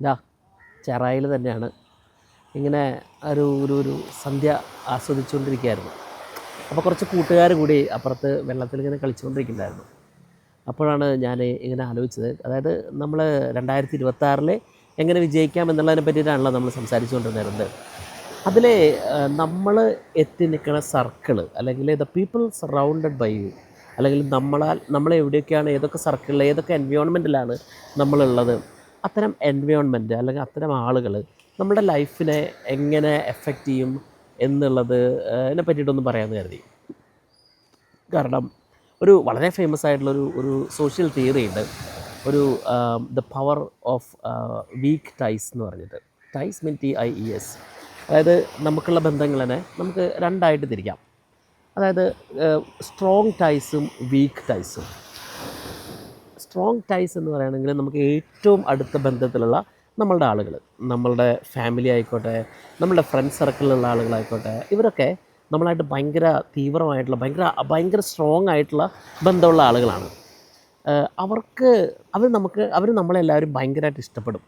ഇതാ ചെറായിൽ തന്നെയാണ്. ഇങ്ങനെ ഒരു ഒരു ഒരു സന്ധ്യ ആസ്വദിച്ചുകൊണ്ടിരിക്കുകയായിരുന്നു. അപ്പോൾ കുറച്ച് കൂട്ടുകാർ കൂടി അപ്പുറത്ത് വെള്ളത്തിൽ ഇങ്ങനെ കളിച്ചുകൊണ്ടിരിക്കുന്നുണ്ടായിരുന്നു. അപ്പോഴാണ് ഞാൻ ഇങ്ങനെ ആലോചിച്ചത് അതായത് നമ്മൾ രണ്ടായിരത്തി ഇരുപത്തി എങ്ങനെ വിജയിക്കാം എന്നുള്ളതിനെ പറ്റിയിട്ടാണല്ലോ നമ്മൾ സംസാരിച്ചുകൊണ്ടിരുന്നത്. അതിൽ നമ്മൾ എത്തി നിൽക്കുന്ന സർക്കിൾ അല്ലെങ്കിൽ the people surrounded by you അല്ലെങ്കിൽ നമ്മളാൽ നമ്മൾ എവിടെയൊക്കെയാണ് ഏതൊക്കെ സർക്കിളിൽ ഏതൊക്കെ എൻവയോൺമെന്റിലാണ് നമ്മളുള്ളത് അത്തരം എൻവയോൺമെന്റ് അല്ലെങ്കിൽ അത്തരം ആളുകൾ നമ്മുടെ ലൈഫിനെ എങ്ങനെ എഫക്റ്റ് ചെയ്യും എന്നുള്ളത് അതിനെ പറ്റിയിട്ടൊന്ന് പറയാമെന്ന് കരുതി. കാരണം ഒരു വളരെ ഫേമസ് ആയിട്ടുള്ളൊരു ഒരു സോഷ്യൽ തിയറി ഉണ്ട്. ഒരു the power of weak ties എന്ന് പറഞ്ഞിട്ട്. Ties mean T I E S അതായത് നമുക്കുള്ള ബന്ധങ്ങളെ നമുക്ക് രണ്ടായിട്ട് തിരിക്കാം. അതായത് സ്ട്രോങ് ടൈസും വീക്ക് ടൈസും സ്ട്രോങ് ടൈസ് എന്ന് പറയുകയാണെങ്കിൽ നമുക്ക് ഏറ്റവും അടുത്ത ബന്ധത്തിലുള്ള നമ്മളുടെ ആളുകൾ നമ്മളുടെ ഫാമിലി ആയിക്കോട്ടെ നമ്മളുടെ ഫ്രണ്ട് സർക്കിളിലുള്ള ആളുകളായിക്കോട്ടെ ഇവരൊക്കെ നമ്മളായിട്ട് ഭയങ്കര തീവ്രമായിട്ടുള്ള ഭയങ്കര ഭയങ്കര സ്ട്രോങ് ആയിട്ടുള്ള ബന്ധമുള്ള ആളുകളാണ്. അവർക്ക് അവർ നമുക്ക് അവർ നമ്മളെല്ലാവരും ഭയങ്കരമായിട്ട് ഇഷ്ടപ്പെടും.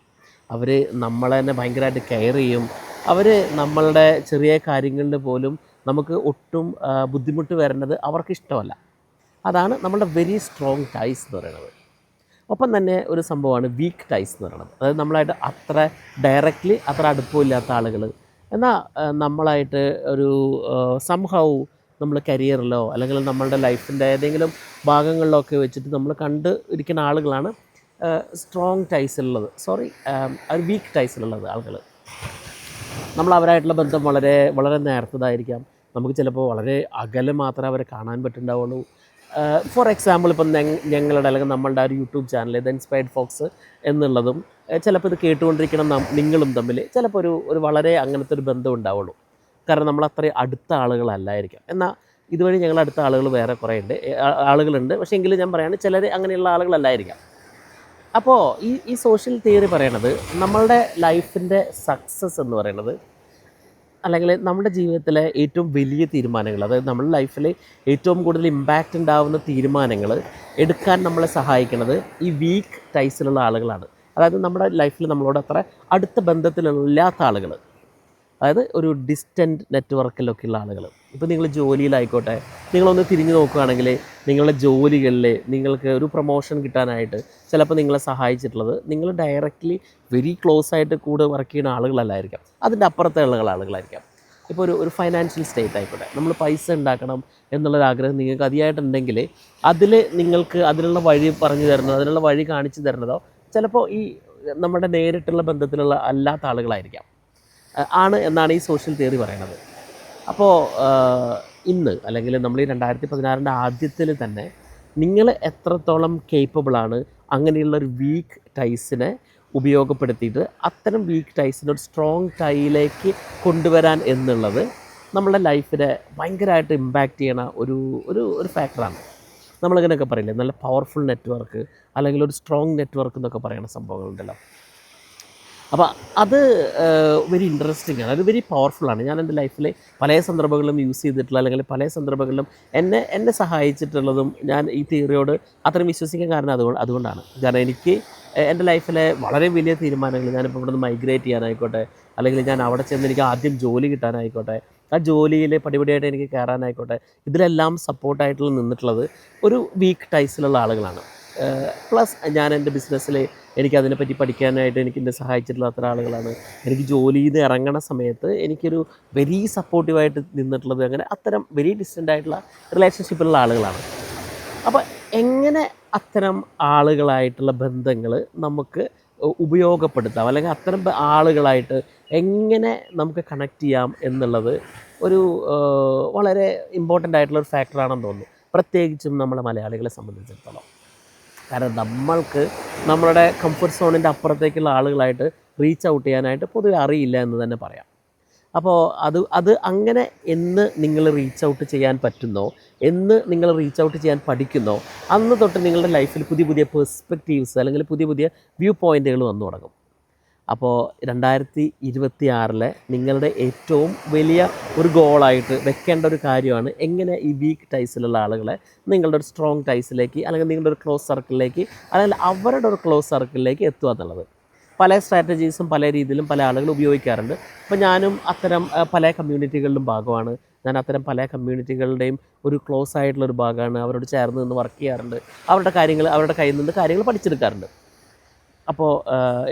അവർ നമ്മളെ തന്നെ ഭയങ്കരമായിട്ട് കെയർ ചെയ്യും. അവർ നമ്മളുടെ ചെറിയ കാര്യങ്ങളിൽ പോലും നമുക്ക് ഒട്ടും ബുദ്ധിമുട്ട് വരേണ്ടത് അവർക്ക് ഇഷ്ടമല്ല. അതാണ് നമ്മളുടെ വെരി സ്ട്രോങ് ടൈസ് എന്ന് പറയുന്നത്. ഒപ്പം തന്നെ ഒരു സംഭവമാണ് വീക്ക് ടൈസ് എന്ന് പറയുന്നത്. അതായത് നമ്മളായിട്ട് അത്ര ഡയറക്റ്റ്ലി അത്ര അടുപ്പമില്ലാത്ത ആളുകൾ എന്നാൽ നമ്മളായിട്ട് ഒരു സംഹൗ നമ്മൾ കരിയറിലോ അല്ലെങ്കിൽ നമ്മളുടെ ലൈഫിന്റെ ഏതെങ്കിലും ഭാഗങ്ങളിലോ ഒക്കെ വെച്ചിട്ട് നമ്മൾ കണ്ട് ഇരിക്കുന്ന ആളുകളാണ് സ്ട്രോങ് ടൈസിലുള്ളത് സോറി ഒരു വീക്ക് ടൈസിലുള്ളത് ആളുകൾ നമ്മൾ അവരായിട്ടുള്ള ബന്ധം വളരെ വളരെ നേർത്തതായിരിക്കാം. നമുക്ക് ചിലപ്പോൾ വളരെ അകലെ മാത്രമേ അവരെ കാണാൻ പറ്റുന്നുണ്ടാവുള്ളൂ. ഫോർ എക്സാമ്പിൾ ഇപ്പം ഞങ്ങ- ഞങ്ങളുടെ അല്ലെങ്കിൽ നമ്മളുടെ ആ ഒരു YouTube channel the inspired folks എന്നുള്ളതും ചിലപ്പോൾ ഇത് കേട്ടുകൊണ്ടിരിക്കണം നിങ്ങളും തമ്മിൽ ചിലപ്പോൾ ഒരു ഒരു വളരെ അങ്ങനത്തെ ഒരു ബന്ധം ഉണ്ടാവുള്ളൂ. കാരണം നമ്മൾ അത്രയും അടുത്ത ആളുകളല്ലായിരിക്കാം. എന്നാൽ ഇതുവഴി ഞങ്ങൾ അടുത്ത ആളുകൾ വേറെ കുറേ ഉണ്ട്. ആളുകളുണ്ട്. പക്ഷേ എങ്കിലും ഞാൻ പറയുകയാണ് ചിലർ അങ്ങനെയുള്ള ആളുകളല്ലായിരിക്കാം. അപ്പോൾ ഈ ഈ സോഷ്യൽ തിയറി പറയണത് നമ്മളുടെ ലൈഫിന്റെ സക്സസ് എന്ന് പറയുന്നത് അല്ലെങ്കിൽ നമ്മുടെ ജീവിതത്തിലെ ഏറ്റവും വലിയ തീരുമാനങ്ങൾ അതായത് നമ്മുടെ ലൈഫിൽ ഏറ്റവും കൂടുതൽ ഇമ്പാക്റ്റ് ഉണ്ടാവുന്ന തീരുമാനങ്ങൾ എടുക്കാൻ നമ്മളെ സഹായിക്കുന്നത് ഈ വീക്ക് ടൈസിലുള്ള ആളുകളാണ്. അതായത് നമ്മുടെ ലൈഫിൽ നമ്മളോട് അത്ര അടുത്ത ബന്ധത്തിലില്ലാത്ത ആളുകൾ അതായത് ഒരു ഡിസ്റ്റന്റ് നെറ്റ്വർക്കിലൊക്കെ ഉള്ള ആളുകൾ ഇപ്പോൾ നിങ്ങൾ ജോലിയിലായിക്കോട്ടെ നിങ്ങളൊന്ന് തിരിഞ്ഞു നോക്കുകയാണെങ്കിൽ നിങ്ങളുടെ ജോലികളിൽ നിങ്ങൾക്ക് ഒരു പ്രൊമോഷൻ കിട്ടാനായിട്ട് ചിലപ്പോൾ നിങ്ങളെ സഹായിച്ചിട്ടുള്ളത് നിങ്ങൾ ഡയറക്റ്റ്ലി വെരി ക്ലോസ് ആയിട്ട് കൂടെ വർക്ക് ചെയ്യുന്ന ആളുകളല്ലായിരിക്കാം. അതിന്റെ അപ്പുറത്തുള്ള ആളുകളായിരിക്കാം. ഇപ്പോൾ ഒരു ഒരു ഫൈനാൻഷ്യൽ സ്റ്റേറ്റ് ആയിക്കോട്ടെ നമ്മൾ പൈസ ഉണ്ടാക്കണം എന്നുള്ളൊരാഗ്രഹം നിങ്ങൾക്ക് അതിയായിട്ടുണ്ടെങ്കിൽ അതിൽ നിങ്ങൾക്ക് അതിനുള്ള വഴി പറഞ്ഞു തരുന്നതോ അതിനുള്ള വഴി കാണിച്ചു തരുന്നതോ ചിലപ്പോൾ ഈ നമ്മുടെ നേരിട്ടുള്ള ബന്ധത്തിലുള്ള അല്ലാത്ത ആളുകളായിരിക്കാം. ആണ് എന്നാണ് ഈ സോഷ്യൽ തിയറി പറയുന്നത്. അപ്പോൾ ഇന്ന് അല്ലെങ്കിൽ നമ്മൾ ഈ രണ്ടായിരത്തി പതിനാറിന്റെ ആദ്യത്തിൽ തന്നെ നിങ്ങൾ എത്രത്തോളം കേപ്പബിളാണ് അങ്ങനെയുള്ള ഒരു വീക്ക് ടൈസിനെ ഉപയോഗപ്പെടുത്തിയിട്ട് അത്തരം വീക്ക് ടൈസിനെ ഒരു സ്ട്രോങ് ടൈയിലേക്ക് കൊണ്ടുവരാൻ എന്നുള്ളത് നമ്മുടെ ലൈഫിനെ ഭയങ്കരമായിട്ട് ഇമ്പാക്റ്റ് ചെയ്യണ ഒരു ഒരു ഒരു ഫാക്ടറാണ് നമ്മളിങ്ങനെയൊക്കെ പറയില്ലേ നല്ല പവർഫുൾ നെറ്റ്വർക്ക് അല്ലെങ്കിൽ ഒരു സ്ട്രോങ് നെറ്റ്വർക്ക് എന്നൊക്കെ പറയുന്ന സംഭവങ്ങളുണ്ടല്ലോ. അപ്പോൾ അത് വെരി ഇൻട്രസ്റ്റിംഗ് ആണ്. അത് വെരി പവർഫുള്ളാണ് ഞാൻ എന്റെ ലൈഫിൽ പല സന്ദർഭങ്ങളിലും യൂസ് ചെയ്തിട്ടുള്ള അല്ലെങ്കിൽ പല സന്ദർഭങ്ങളിലും എന്നെ എന്നെ സഹായിച്ചിട്ടുള്ളതും ഞാൻ ഈ തിയറിയോട് അത്രയും വിശ്വസിക്കാൻ കാരണം അതുകൊണ്ട് അതുകൊണ്ടാണ്. കാരണം എനിക്ക് എന്റെ ലൈഫിലെ വളരെ വലിയ തീരുമാനങ്ങൾ ഞാനിപ്പോൾ ഇവിടെ നിന്ന് മൈഗ്രേറ്റ് ചെയ്യാനായിക്കോട്ടെ അല്ലെങ്കിൽ ഞാൻ അവിടെ ചെന്ന് എനിക്ക് ആദ്യം ജോലി കിട്ടാനായിക്കോട്ടെ ആ ജോലിയിൽ പടിപടിയായിട്ട് എനിക്ക് കയറാനായിക്കോട്ടെ ഇതിലെല്ലാം സപ്പോർട്ടായിട്ടുള്ള നിന്നിട്ടുള്ളത് ഒരു വീക്ക് ടൈസിലുള്ള ആളുകളാണ്. പ്ലസ് ഞാൻ എന്റെ ബിസിനസ്സിൽ എനിക്ക് അതിനെപ്പറ്റി പഠിക്കാനായിട്ട് എനിക്ക് എന്നെ സഹായിച്ചിട്ടുള്ള അത്ര ആളുകളാണ്. എനിക്ക് ജോലിയിൽ നിന്ന് ഇറങ്ങണ സമയത്ത് എനിക്കൊരു വെരി സപ്പോർട്ടീവായിട്ട് നിന്നിട്ടുള്ളത് അങ്ങനെ അത്തരം വെരി ഡിസ്റ്റന്റ് ആയിട്ടുള്ള റിലേഷൻഷിപ്പിലുള്ള ആളുകളാണ്. അപ്പോൾ എങ്ങനെ അത്തരം ആളുകളായിട്ടുള്ള ബന്ധങ്ങൾ നമുക്ക് ഉപയോഗപ്പെടുത്താം? അല്ലെങ്കിൽ അത്തരം ആളുകളായിട്ട് എങ്ങനെ നമുക്ക് കണക്ട് ചെയ്യാം എന്നുള്ളത് ഒരു വളരെ ഇമ്പോർട്ടന്റ് ആയിട്ടുള്ള ഒരു ഫാക്ടറാണെന്ന് തോന്നുന്നു. പ്രത്യേകിച്ചും നമ്മളെ മലയാളികളെ സംബന്ധിച്ചിടത്തോളം. കാരണം നമ്മൾക്ക് നമ്മളുടെ കംഫർട്ട് സോണിന്റെ അപ്പുറത്തേക്കുള്ള ആളുകളായിട്ട് റീച്ച് ഔട്ട് ചെയ്യാനായിട്ട് പൊതുവെ അറിയില്ല എന്ന് തന്നെ പറയാം. അപ്പോൾ അത് അത് അങ്ങനെ എന്ന് നിങ്ങൾ റീച്ച് ഔട്ട് ചെയ്യാൻ പറ്റുന്നോ എന്ന് നിങ്ങൾ റീച്ച് ഔട്ട് ചെയ്യാൻ പഠിക്കുന്നോ അന്ന് തൊട്ട് നിങ്ങളുടെ ലൈഫിൽ പുതിയ പുതിയ പെർസ്പെക്റ്റീവ്സ് അല്ലെങ്കിൽ പുതിയ പുതിയ വ്യൂ പോയിന്റുകൾ വന്നു തുടങ്ങും. അപ്പോൾ രണ്ടായിരത്തി ഇരുപത്തി ആറിലെ നിങ്ങളുടെ ഏറ്റവും വലിയ ഒരു ഗോളായിട്ട് വെക്കേണ്ട ഒരു കാര്യമാണ് എങ്ങനെ ഈ വീക്ക് ടൈസിലുള്ള ആളുകളെ നിങ്ങളുടെ ഒരു സ്ട്രോങ് ടൈസിലേക്ക് അല്ലെങ്കിൽ നിങ്ങളുടെ ഒരു ക്ലോസ് സർക്കിളിലേക്ക് അല്ലെങ്കിൽ അവരുടെ ഒരു ക്ലോസ് സർക്കിളിലേക്ക് എത്തുക എന്നുള്ളത്. പല സ്ട്രാറ്റജീസും പല രീതിയിലും പല ആളുകൾ ഉപയോഗിക്കാറുണ്ട്. അപ്പോൾ ഞാനും അത്തരം പല കമ്മ്യൂണിറ്റികളിലും ഭാഗമാണ്. ഞാൻ അത്തരം പല കമ്മ്യൂണിറ്റികളുടെയും ഒരു ക്ലോസ് ആയിട്ടുള്ള ഒരു ഭാഗമാണ്. അവരോട് ചേർന്ന് നിന്ന് വർക്ക് ചെയ്യാറുണ്ട്. അവരുടെ കാര്യങ്ങൾ അവരുടെ കയ്യിൽ നിന്ന് കാര്യങ്ങൾ പഠിച്ചെടുക്കാറുണ്ട്. അപ്പോൾ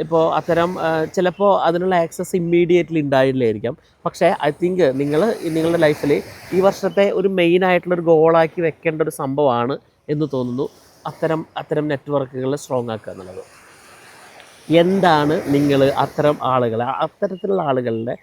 ഇപ്പോൾ അത്തരം ചിലപ്പോൾ അതിനുള്ള ആക്സസ് ഇമ്മീഡിയറ്റ്ലി ഉണ്ടായില്ലായിരിക്കാം. പക്ഷേ ഐ തിങ്ക് നിങ്ങൾ നിങ്ങളുടെ ലൈഫിൽ ഈ വർഷത്തെ ഒരു മെയിൻ ആയിട്ടുള്ളൊരു ഗോളാക്കി വെക്കേണ്ട ഒരു സംഭവമാണ് എന്ന് തോന്നുന്നു. അത്തരം അത്തരം നെറ്റ്വർക്കുകൾ സ്ട്രോങ് ആക്കുക എന്നുള്ളത്. എന്താണ് നിങ്ങൾ അത്തരം ആളുകളെ അത്തരത്തിലുള്ള ആളുകളുടെ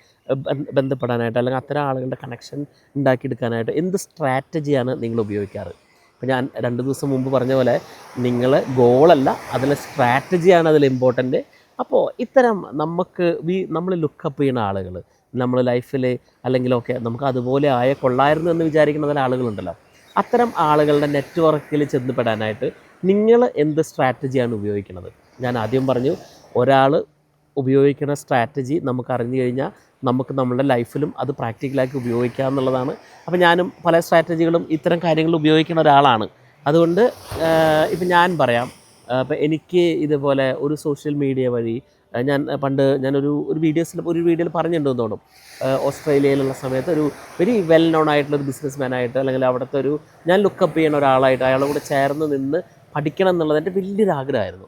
ബന്ധപ്പെടാനായിട്ട് അല്ലെങ്കിൽ അത്തരം ആളുകളുടെ കണക്ഷൻ ഉണ്ടാക്കിയെടുക്കാനായിട്ട് എന്ത് സ്ട്രാറ്റജിയാണ് നിങ്ങൾ ഉപയോഗിക്കാറ്? ഇപ്പം ഞാൻ രണ്ട് ദിവസം മുമ്പ് പറഞ്ഞ പോലെ നിങ്ങൾ ഗോളല്ല അതിലെ സ്ട്രാറ്റജിയാണ് അതിൽ ഇമ്പോർട്ടന്റ് അപ്പോൾ ഇത്തരം നമുക്ക് വി നമ്മൾ ലുക്കപ്പ് ചെയ്യുന്ന ആളുകൾ നമ്മൾ ലൈഫിൽ അല്ലെങ്കിലൊക്കെ നമുക്ക് അതുപോലെ ആയ കൊള്ളായിരുന്നു എന്ന് വിചാരിക്കുന്ന ചില ആളുകളുണ്ടല്ലോ. അത്തരം ആളുകളുടെ നെറ്റ്വർക്കിൽ ചെന്നപ്പെടാനായിട്ട് നിങ്ങൾ എന്ത് സ്ട്രാറ്റജിയാണ് ഉപയോഗിക്കുന്നത്? ഞാൻ ആദ്യം പറഞ്ഞു ഒരാൾ ഉപയോഗിക്കുന്ന സ്ട്രാറ്റജി നമുക്ക് അറിഞ്ഞു കഴിഞ്ഞാൽ നമുക്ക് നമ്മുടെ ലൈഫിലും അത് പ്രാക്ടിക്കലാക്കി ഉപയോഗിക്കാം എന്നുള്ളതാണ് അപ്പോൾ ഞാനും പല സ്ട്രാറ്റജികളും ഇത്തരം കാര്യങ്ങൾ ഉപയോഗിക്കുന്ന ഒരാളാണ്. അതുകൊണ്ട് ഇപ്പം ഞാൻ പറയാം അപ്പം എനിക്ക് ഇതുപോലെ ഒരു സോഷ്യൽ മീഡിയ വഴി ഞാൻ പണ്ട് ഞാനൊരു ഒരു വീഡിയോസിൽ ഒരു വീഡിയോയിൽ പറഞ്ഞിട്ടുണ്ടെന്ന് തോന്നും ഓസ്ട്രേലിയയിലുള്ള സമയത്ത് ഒരു വെരി വെൽ നോൺ ആയിട്ടുള്ള ഒരു ബിസിനസ് മാനായിട്ട് അല്ലെങ്കിൽ അവിടുത്തെ ഒരു ഞാൻ ലുക്കപ്പ് ചെയ്യുന്ന ഒരാളായിട്ട് അയാളുടെ കൂടെ ചേർന്ന് നിന്ന് പഠിക്കണം എന്നുള്ളത് എന്റെ വലിയൊരു ആഗ്രഹമായിരുന്നു.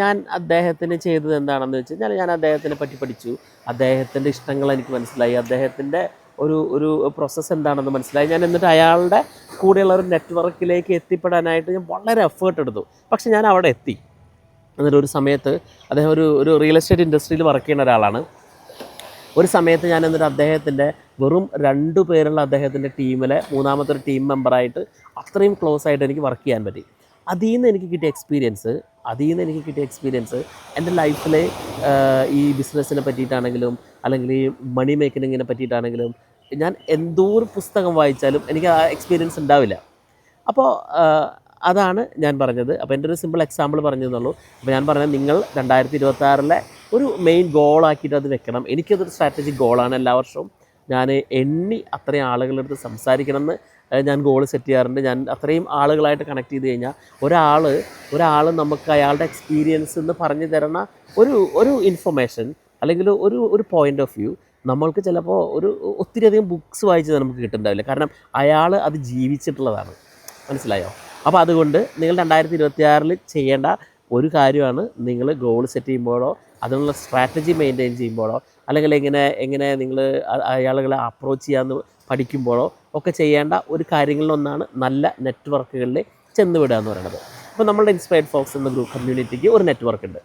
ഞാൻ അദ്ദേഹത്തിന് ചെയ്തത് എന്താണെന്ന് വെച്ച് കഴിഞ്ഞാൽ ഞാൻ അദ്ദേഹത്തിനെ പറ്റി പഠിച്ചു. അദ്ദേഹത്തിന്റെ ഇഷ്ടങ്ങൾ എനിക്ക് മനസ്സിലായി. അദ്ദേഹത്തിന്റെ ഒരു ഒരു പ്രോസസ്സ് എന്താണെന്ന് മനസ്സിലായി. ഞാൻ എന്നിട്ട് അയാളുടെ കൂടെയുള്ള ഒരു നെറ്റ്വർക്കിലേക്ക് എത്തിപ്പെടാനായിട്ട് ഞാൻ വളരെ എഫേർട്ട് എടുത്തു. പക്ഷെ ഞാൻ അവിടെ എത്തി. എന്നിട്ട് ഒരു സമയത്ത് അദ്ദേഹം ഒരു ഒരു റിയൽ എസ്റ്റേറ്റ് ഇൻഡസ്ട്രിയിൽ വർക്ക് ചെയ്യുന്ന ഒരാളാണ്. ഒരു സമയത്ത് ഞാൻ എന്നിട്ട് അദ്ദേഹത്തിന്റെ വെറും രണ്ട് പേരുള്ള അദ്ദേഹത്തിന്റെ ടീമിലെ മൂന്നാമത്തെ ഒരു ടീം മെമ്പറായിട്ട് അത്രയും ക്ലോസ് ആയിട്ട് എനിക്ക് വർക്ക് ചെയ്യാൻ പറ്റി. അതിൽ നിന്ന് എനിക്ക് കിട്ടിയ എക്സ്പീരിയൻസ് അതിൽ നിന്ന് എനിക്ക് കിട്ടിയ എക്സ്പീരിയൻസ് എന്റെ ലൈഫിലെ ഈ ബിസിനസ്സിനെ പറ്റിയിട്ടാണെങ്കിലും അല്ലെങ്കിൽ ഈ മണി മേക്കിങ്ങിനെ പറ്റിയിട്ടാണെങ്കിലും ഞാൻ എന്തോ ഒരു പുസ്തകം വായിച്ചാലും എനിക്ക് ആ എക്സ്പീരിയൻസ് ഉണ്ടാവില്ല. അപ്പോൾ അതാണ് ഞാൻ പറഞ്ഞത്. അപ്പോൾ എന്റെ ഒരു സിമ്പിൾ എക്സാമ്പിൾ പറഞ്ഞതെന്നുള്ളൂ. അപ്പോൾ ഞാൻ പറഞ്ഞത് നിങ്ങൾ രണ്ടായിരത്തി ഇരുപത്തി ഒരു മെയിൻ ഗോളാക്കിയിട്ട് അത് വെക്കണം. എനിക്കതൊരു സ്ട്രാറ്റജിക് ഗോളാണ് എല്ലാ വർഷവും. ഞാൻ എണ്ണി അത്രയും ആളുകളുടെ അടുത്ത് സംസാരിക്കണം എന്ന് ഞാൻ ഗോൾ സെറ്റ് ചെയ്യാറുണ്ട്. ഞാൻ അത്രയും ആളുകളായിട്ട് കണക്ട് ചെയ്ത് കഴിഞ്ഞാൽ ഒരാൾ ഒരാൾ നമുക്ക് അയാളുടെ എക്സ്പീരിയൻസ് എന്ന് പറഞ്ഞു തരണ ഒരു ഒരു ഇൻഫർമേഷൻ അല്ലെങ്കിൽ ഒരു ഒരു പോയിന്റ് ഓഫ് വ്യൂ നമ്മൾക്ക് ചിലപ്പോൾ ഒരു ഒത്തിരി അധികം ബുക്സ് വായിച്ച് നമുക്ക് കിട്ടുന്നുണ്ടാവില്ല. കാരണം അയാൾ അത് ജീവിച്ചിട്ടുള്ളതാണ്. മനസ്സിലായോ? അപ്പോൾ അതുകൊണ്ട് നിങ്ങൾ രണ്ടായിരത്തി ഇരുപത്തി ആറിൽ ചെയ്യേണ്ട ഒരു കാര്യമാണ് നിങ്ങൾ ഗോൾ സെറ്റ് ചെയ്യുമ്പോഴോ അതിനുള്ള സ്ട്രാറ്റജി മെയിന്റെയിൻ ചെയ്യുമ്പോഴോ അല്ലെങ്കിൽ എങ്ങനെ എങ്ങനെ നിങ്ങൾ അയാളുകളെ അപ്രോച്ച് ചെയ്യാമെന്ന് പഠിക്കുമ്പോഴോ ഒക്കെ ചെയ്യേണ്ട ഒരു കാര്യങ്ങളിലൊന്നാണ് നല്ല നെറ്റ്വർക്കുകളിൽ ചെന്നുവിടുക എന്ന് പറയുന്നത്. അപ്പോൾ നമ്മളുടെ ഇൻസ്പയർഡ് ഫോക്സ് എന്ന ഗ്രൂപ്പ് കമ്മ്യൂണിറ്റിക്ക് ഒരു നെറ്റ്വർക്ക് ഉണ്ട്.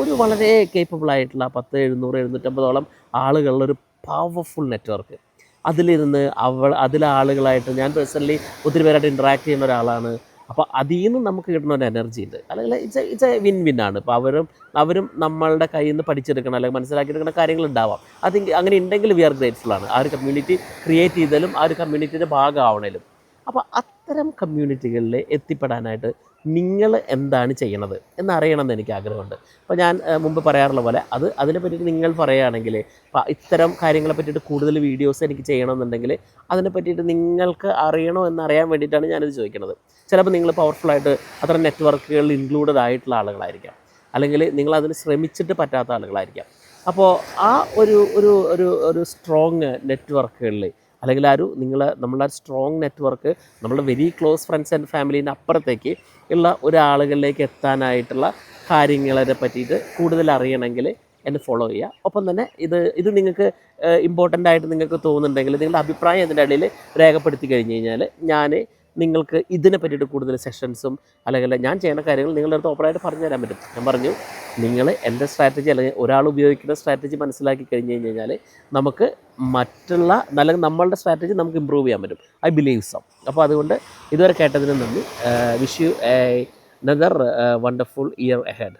ഒരു വളരെ കേപ്പബിൾ ആയിട്ടുള്ള പത്ത് എഴുന്നൂറ് എഴുന്നൂറ്റമ്പതോളം ആളുകളുടെ ഒരു പവർഫുൾ നെറ്റ്വർക്ക് അതിലിരുന്ന് അവൾ അതിലെ ആളുകളായിട്ട് ഞാൻ പേഴ്സണലി ഒത്തിരി പേരായിട്ട് ഇൻട്രാക്ട് ചെയ്യുന്ന ഒരാളാണ്. അപ്പോൾ അതിൽ നിന്ന് നമുക്ക് കിട്ടുന്ന ഒരു എനർജി ഉണ്ട്. അല്ലെങ്കിൽ it's it's a win win ആണ്. ഇപ്പോൾ അവരും അവരും നമ്മളുടെ കയ്യിൽ നിന്ന് പഠിച്ചെടുക്കണം അല്ലെങ്കിൽ മനസ്സിലാക്കിയെടുക്കുന്ന കാര്യങ്ങൾ ഉണ്ടാവാം. അത് അങ്ങനെ ഉണ്ടെങ്കിൽ വി ആർ ഗ്രേറ്റ്ഫുൾ ആണ്. ആ ഒരു കമ്മ്യൂണിറ്റി ക്രിയേറ്റ് ചെയ്താലും ആ ഒരു കമ്മ്യൂണിറ്റിയുടെ ഭാഗമാവണേലും. അപ്പോൾ അത്തരം കമ്മ്യൂണിറ്റികളിൽ എത്തിപ്പെടാനായിട്ട് നിങ്ങൾ എന്താണ് ചെയ്യണത് എന്നറിയണം എന്ന് എനിക്ക് ആഗ്രഹമുണ്ട് അപ്പോൾ ഞാൻ മുമ്പ് പറയാറുള്ള പോലെ അത് അതിനെ പറ്റിയിട്ട് നിങ്ങൾ പറയുകയാണെങ്കിൽ ഇത്തരം കാര്യങ്ങളെ പറ്റിയിട്ട് കൂടുതൽ വീഡിയോസ് എനിക്ക് ചെയ്യണമെന്നുണ്ടെങ്കിൽ അതിനെ പറ്റിയിട്ട് നിങ്ങൾക്ക് അറിയണോ എന്നറിയാൻ വേണ്ടിയിട്ടാണ് ഞാനിത് ചോദിക്കുന്നത്. ചിലപ്പോൾ നിങ്ങൾ പവർഫുള്ളായിട്ട് അത്ര നെറ്റ്വർക്കുകളിൽ ഇൻക്ലൂഡഡ് ആയിട്ടുള്ള ആളുകളായിരിക്കാം. അല്ലെങ്കിൽ നിങ്ങൾ അതിന് ശ്രമിച്ചിട്ട് പറ്റാത്ത ആളുകളായിരിക്കാം. അപ്പോൾ ആ ഒരു ഒരു ഒരു ഒരു സ്ട്രോങ് നെറ്റ്വർക്കുകളിൽ അല്ലെങ്കിൽ ആ ഒരു നിങ്ങൾ നമ്മളുടെ സ്ട്രോങ് നെറ്റ്വർക്ക് നമ്മളുടെ വെരി ക്ലോസ് ഫ്രണ്ട്സ് ആൻഡ് ഫാമിലീന്റെ അപ്പുറത്തേക്ക് ഉള്ള ഒരാളുകളിലേക്ക് എത്താനായിട്ടുള്ള കാര്യങ്ങളെ പറ്റിയിട്ട് കൂടുതൽ അറിയണമെങ്കിൽ എന്നെ ഫോളോ ചെയ്യുക. ഒപ്പം തന്നെ ഇത് ഇത് നിങ്ങൾക്ക് ഇമ്പോർട്ടന്റ് ആയിട്ട് നിങ്ങൾക്ക് തോന്നുന്നുണ്ടെങ്കിൽ നിങ്ങളുടെ അഭിപ്രായം ഇതിന്റെ ഇടയിൽ രേഖപ്പെടുത്തി കഴിഞ്ഞ് കഴിഞ്ഞാൽ ഞാൻ നിങ്ങൾക്ക് ഇതിനെ പറ്റിയിട്ട് കൂടുതൽ സെഷൻസും അല്ലെങ്കിൽ ഞാൻ ചെയ്യുന്ന കാര്യങ്ങൾ നിങ്ങളുടെ അടുത്ത് ഓപ്പണായിട്ട് പറഞ്ഞു തരാൻ പറ്റും. ഞാൻ പറഞ്ഞു നിങ്ങൾ എന്റെ സ്ട്രാറ്റജി അല്ലെങ്കിൽ ഒരാൾ ഉപയോഗിക്കുന്ന സ്ട്രാറ്റജി മനസ്സിലാക്കി കഴിഞ്ഞ് കഴിഞ്ഞാൽ നമുക്ക് മറ്റുള്ള അല്ലെങ്കിൽ നമ്മളുടെ സ്ട്രാറ്റജി നമുക്ക് ഇമ്പ്രൂവ് ചെയ്യാൻ പറ്റും. ഐ ബിലീവ് സോ അപ്പോൾ അതുകൊണ്ട് ഇതുവരെ കേട്ടതിന് നന്ദി. Wish you another wonderful year ahead